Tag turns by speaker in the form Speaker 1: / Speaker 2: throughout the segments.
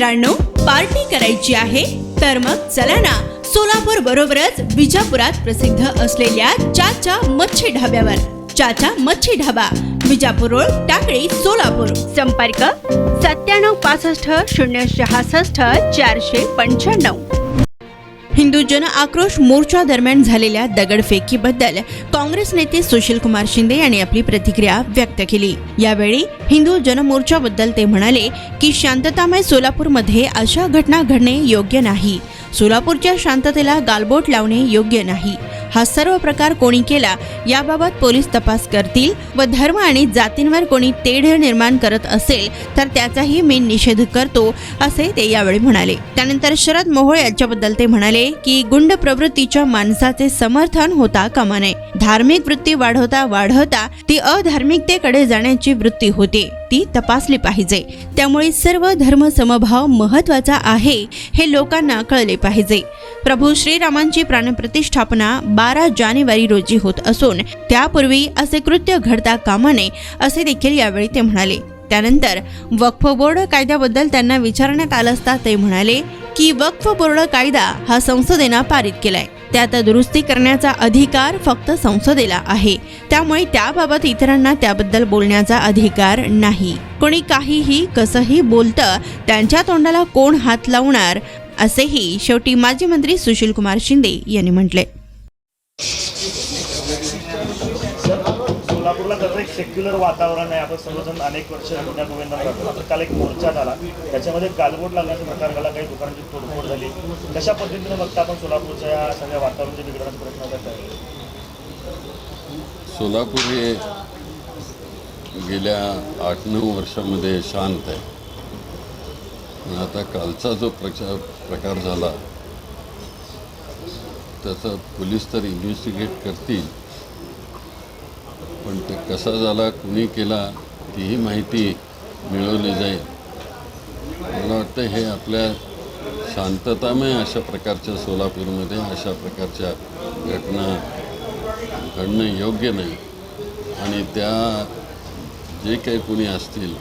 Speaker 1: मित्रांनो पार्टी करायची आहे तर मग चला ना सोलापूर बरोबरच विजापुरात प्रसिद्ध असलेल्या चाचा मच्छी ढाब्यावर. चाचा मच्छी ढाबा विजापूर रोड टाकळी सोलापूर. संपर्क सत्त्याण्णव पासष्ट शून्य सहासष्ट चारशे पंच्याण्णव. हिंदू जन आक्रोश मोर्चा दरम्यान झालेल्या दगडफेकीबद्दल काँग्रेस नेते सुशील कुमार शिंदे यांनी आपली प्रतिक्रिया व्यक्त केली. यावेळी हिंदू जनमोर्चाबद्दल ते म्हणाले की शांततामय सोलापूरमध्ये अशा घटना घडणे योग्य नाही. सोलापूरच्या शांततेला गालबोट लावणे योग्य नाही. हा सर्व प्रकार कोणी केला याबाबत पोलीस तपास करतील व धर्म आणि जातींवर कोणी तेढ निर्माण करत असेल तर त्याचाही मी निषेध करतो असे ते यावेळी म्हणाले. त्यानंतर शरद मोहोळ यांच्याबद्दल ते म्हणाले की गुंड प्रवृत्तीच्या माणसाचे समर्थन होता कामा नये धार्मिक वृत्ती वाढवता वाढवता ती अधार्मिकतेकडे जाण्याची वृत्ती होते ती तपासली पाहिजे. त्यामुळे सर्व धर्म समभाव महत्त्वाचा आहे हे लोकांना कळले पाहिजे. प्रभू श्रीरामांची प्राणप्रतिष्ठापना बारा जानेवारी रोजी होत असून त्यापूर्वी असे कृत्य घडता कामा नये असे देखील यावेळी ते म्हणाले. त्यानंतर वक्फ बोर्ड कायद्याबद्दल त्यांना विचारण्यात आलं असता ते म्हणाले की वक्फ बोर्ड कायदा हा संसदेनं पारित केलाय. त्यात दुरुस्ती करण्याचा अधिकार फक्त संसदेला आहे. त्यामुळे त्याबाबत इतरांना त्याबद्दल बोलण्याचा अधिकार नाही. कोणी काहीही कसंही बोलतं त्यांच्या तोंडाला कोण हात लावणार असेही शेवटी माजी मंत्री सुशील कुमार शिंदे यांनी म्हटले
Speaker 2: सेक्युलर वातावरण आहे. आपण सर्वजण अनेक वर्ष पुण्या गोविंद राहतो काल एक मोर्चा झाला. त्याच्यामध्ये गालबोट लागण्याचा प्रकार झाला काही दुकानांची तोडफोड झाली. कशा पद्धतीने बघता आपण सोलापूरच्या या सगळ्या वातावरणाचे बिघडण्याचा प्रयत्न करत आहे
Speaker 3: सोलापूर हे गेल्या आठ नऊ वर्षामध्ये शांत आहे. आता कालचा जो प्रचार प्रकार झाला त्याचं पोलीस तर इन्व्हेस्टिगेट करतील. पण ते कसा झाला कुणी केला तीही माहिती मिळवली जाईल. मला वाटतं हे आपल्या शांततामय अशा प्रकारच्या सोलापूरमध्ये अशा प्रकारच्या घटना घडणं योग्य नाही. आणि त्या जे काही कुणी असतील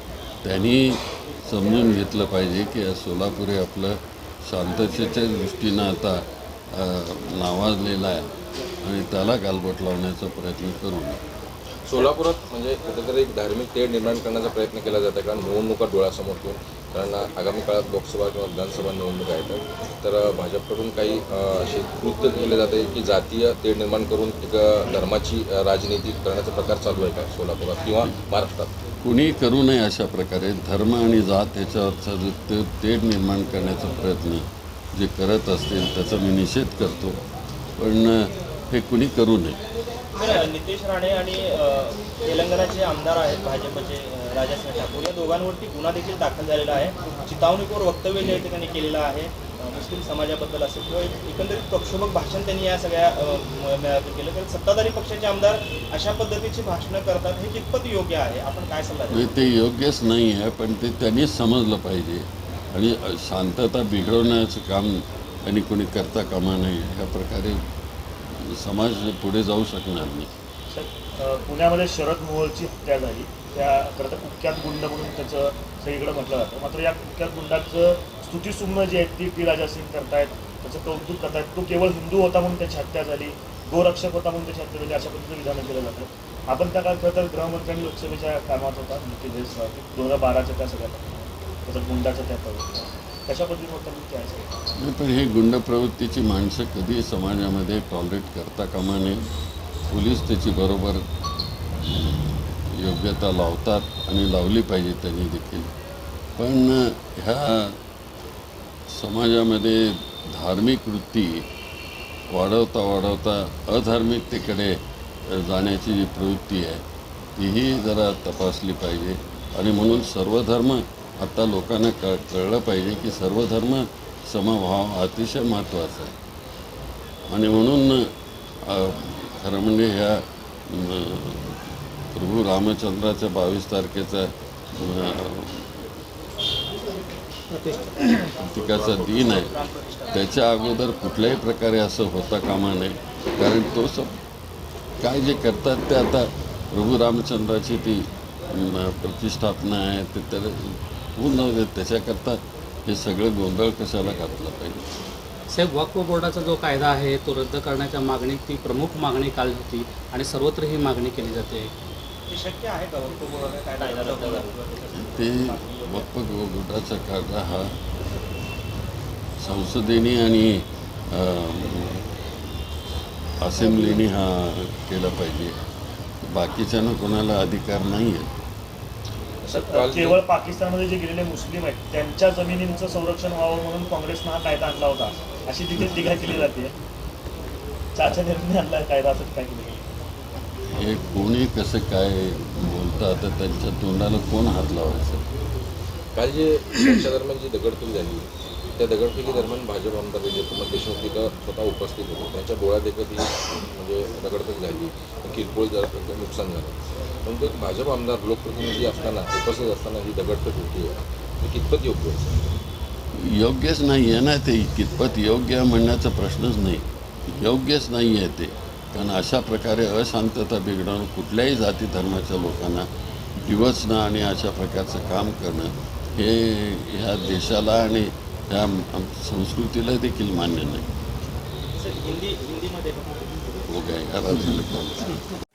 Speaker 3: त्यांनी समजून घेतलं पाहिजे की सोलापूर हे आपलं शांततेच्या दृष्टीनं आता नावाजलेला आहे. आणि त्याला गालबोट लावण्याचा प्रयत्न करू नये
Speaker 4: सोलापुरात म्हणजे कुठेतरी एक धार्मिक तेढ निर्माण करण्याचा प्रयत्न केला जातो कारण निवडणुका डोळ्यासमोर ठेवून कारण आगामी काळात लोकसभा किंवा विधानसभा निवडणुका आहेत तर भाजपकडून काही असे कृत्य केले जाते की जातीय तेढ निर्माण करून एक धर्माची राजनीती करण्याचा प्रकार चालू आहे का सोलापुरात किंवा महाराष्ट्रात?
Speaker 3: कुणी करू नये अशा प्रकारे धर्म आणि जात याच्यावरचा जो तेढ निर्माण करण्याचा प्रयत्न जे करत असतील त्याचा मी निषेध करतो. पण हे कुणी करू नये.
Speaker 5: नितेश राणे आणि तेलंगणाचे आमदार आहेत भाजपचे अ, राजासाहेब ठाकूर. या दोघांवरती गुन्हा देखील दाखल झालेला आहे. चितावणीकोर वक्तव्य जे त्यांनी केलेलं आहे. मुस्लिम समाजाबद्दल असेल किंवा एकंदरीत प्रक्षोभक भाषण त्यांनी या सगळ्या मेळाव्यात केलं. तर सत्ताधारी पक्षाचे आमदार अशा पद्धतीची भाषणं करतात हे कितपत योग्य आहे? आपण काय सल्ला
Speaker 3: ते योग्यच नाही आहे पण ते त्यांनी समजलं पाहिजे. आणि शांतता बिघडवण्याचं काम त्यांनी कोणी करता कामा नये ह्या प्रकारे म्हणजे समाज पुढे जाऊ शकणार नाही.
Speaker 2: पुण्यामध्ये शरद मोहोळची हत्या झाली. त्या खरं तर कुख्यात गुंड म्हणून त्याचं सगळीकडे म्हटलं जातं. मात्र या कुख्यात गुंडाचं स्तुतीसुमनं जी आहेत ती टी राजा सिंग करतायत त्याचं कौतुक करतायत. तो केवळ हिंदू होता म्हणून त्याची हत्या झाली गोरक्षक होता म्हणून त्याची हत्या झाली अशा पद्धतीचं विधान केलं जातं. आपण त्या काळात खरं तर गृहमंत्र्यांनी लोकसभेच्या कामात होता नितीश दोन हजार बाराच्या त्या सगळ्या त्याचा गुंडाचं त्या प्रवृत्ती. कशा पद्धतीने
Speaker 3: नाही पण हे गुंड प्रवृत्तीची माणसं कधी समाजामध्ये टॉलरेट करता कामा नये. पोलीस त्याची बरोबर योग्यता लावतात आणि लावली पाहिजे त्यांनी देखील. पण ह्या समाजामध्ये धार्मिक वृत्ती वाढवता वाढवता अधार्मिकतेकडे जाण्याची जी प्रवृत्ती आहे तीही जरा तपासली पाहिजे. आणि म्हणून सर्वधर्म आता लोकांना क कळलं पाहिजे की सर्वधर्म समभाव अतिशय महत्त्वाचा आहे. आणि म्हणून खरं म्हणजे ह्या प्रभू रामचंद्राच्या बावीस तारखेचा अ, प्रतिकाचा दिन आहे. त्याच्या अगोदर कुठल्याही प्रकारे असं होता कामा नये. कारण तो सब काय जे करतात ते आता प्रभू रामचंद्राची ती प्रतिष्ठापना आहे ते त्याला होऊन जाऊ देत त्याच्याकरता हे सगळं गोंधळ कशाला घातला पाहिजे?
Speaker 6: साहेब वक्फ बोर्डाचा जो कायदा आहे तो रद्द करण्याच्या मागणी ती प्रमुख मागणी काल होती आणि सर्वत्र ही मागणी केली जाते.
Speaker 5: ते शक्य आहे का वक्फ बोर्डाने काय कायदा रद्द करणं?
Speaker 3: ते वक्फ बोर्डाचा कायदा हा संसदेने आणि असेंब्लीने हा केला पाहिजे. बाकीच्यानं कोणाला अधिकार नाही आहे
Speaker 2: केवळ पाकिस्तानमध्ये जे गेलेले मुस्लिम आहेत त्यांच्या जमिनींचं संरक्षण व्हावं म्हणून काँग्रेसनं हा कायदा आणला होता. अशी देखील टीका केली जाते. चाचा नेहरूंनी आणला कायदा असं काय केलं?
Speaker 3: हे कोणी कसं काय बोलतात तर त्यांच्या तोंडाला कोण हात लावायचा?
Speaker 4: काल जे दरम्यान जी दगडफेक झाली त्या दगडफेकी दरम्यान भाजप आमदार विजय कुमार देशमुख तिथं स्वतः उपस्थित होते. त्यांच्या डोळ्यात एकच ही म्हणजे दगडफेक झाली. किरकोळ जरा नुकसान झालं. परंतु एक भाजप आमदार लोकप्रतिनिधी असताना उपस्थित असताना ही दगडफेक होती. ही कितपत योग्य
Speaker 3: योग्यच नाही आहे ना ते. कितपत योग्य म्हणण्याचा प्रश्नच नाही. योग्यच नाही आहे ते. कारण अशा प्रकारे अशांतता बिघडवणं कुठल्याही जाती धर्माच्या लोकांना डिवचणं आणि अशा प्रकारचं काम करणं हे ह्या देशाला आणि आम- संस्कृतीला देखील मान्य नाही. हो काय?